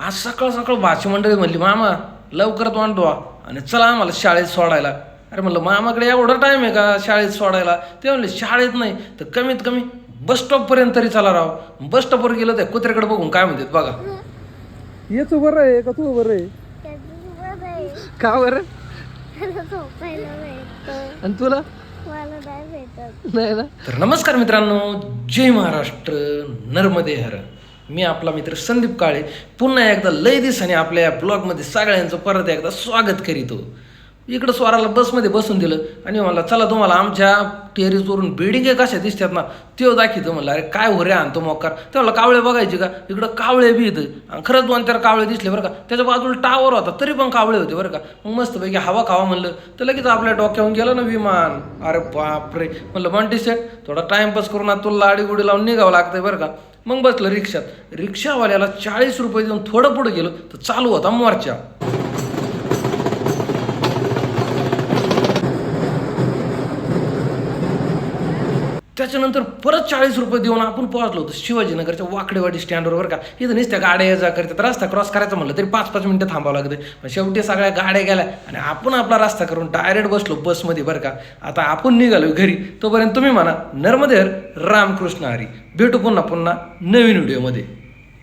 आज सकाळ सकाळ भाची मंडळी म्हणली मामा लवकरात मांडवा आणि चला आम्हाला शाळेत सोडायला. अरे म्हणलं मामाकडे एवढा टाईम आहे का शाळेत सोडायला? ते म्हणले शाळेत नाही तर कमीत कमी बस स्टॉपपर्यंत तरी चला राव. बस स्टॉपवर गेलं त्या कुत्र्याकडे बघून काय म्हणतात बघा. येच बरं आहे का? तू बरं आहे? का बरं? मला झोपायला भेटतं आणि तुला? मला नाही भेटत. नाही ना? तर नमस्कार मित्रांनो जय महाराष्ट्र नर्मदे हर. मी आपला मित्र संदीप काळे पुन्हा एकदा लय दिसाने आपल्या या ब्लॉगमध्ये सगळ्यांचं परत एकदा स्वागत करीतो. इकडं स्वराला बसमध्ये बसून दिलं आणि मला चला तुम्हाला आमच्या टेरिसवरून बिल्डिंग कशा दिसतात ना त्यो दाखवतो. म्हणलं अरे काय हो रे आणतो मोकार. त्याला कावळे बघायचे का? इकडं कावळे बी आणि खरंच दोन चार कावळे दिसले बरं का. त्याच्या बाजूला टावर होता तरी पण कावळे होते बरं का. मग मस्तपैकी हवा खावा म्हणलं. तर लगेच आपल्या डोक्यावरून गेलं ना विमान. अरे बापरे. म्हणलं बंटी सेट थोडा टाइमपास करून तुला लाडी गुडी लावून निघावं लागतंय बरं का. मग बसलं रिक्षात. रिक्षावाल्याला चाळीस रुपये देऊन थोडं पुढं गेलो तर चालू होता मोर्चा. त्याच्यानंतर परत चाळीस रुपये देऊन आपण पोहोचलो होतो शिवाजीनगरच्या वाकडेवाडी स्टँडवर बरं का. इथं नुसत्या गाड्या ये जा करतात रस्ता क्रॉस करायचा म्हणलं तरी पाच पाच मिनिटं थांबावं लागते. पण शेवटी सगळ्या गाड्या गेल्या आणि आपण आपला रस्ता करून डायरेक्ट बसलो बसमध्ये बरं का. आता आपण निघालो घरी. तोपर्यंत तुम्ही म्हणा नर्मदेर रामकृष्ण हरी. भेटू पुन्हा पुन्हा नवीन व्हिडिओमध्ये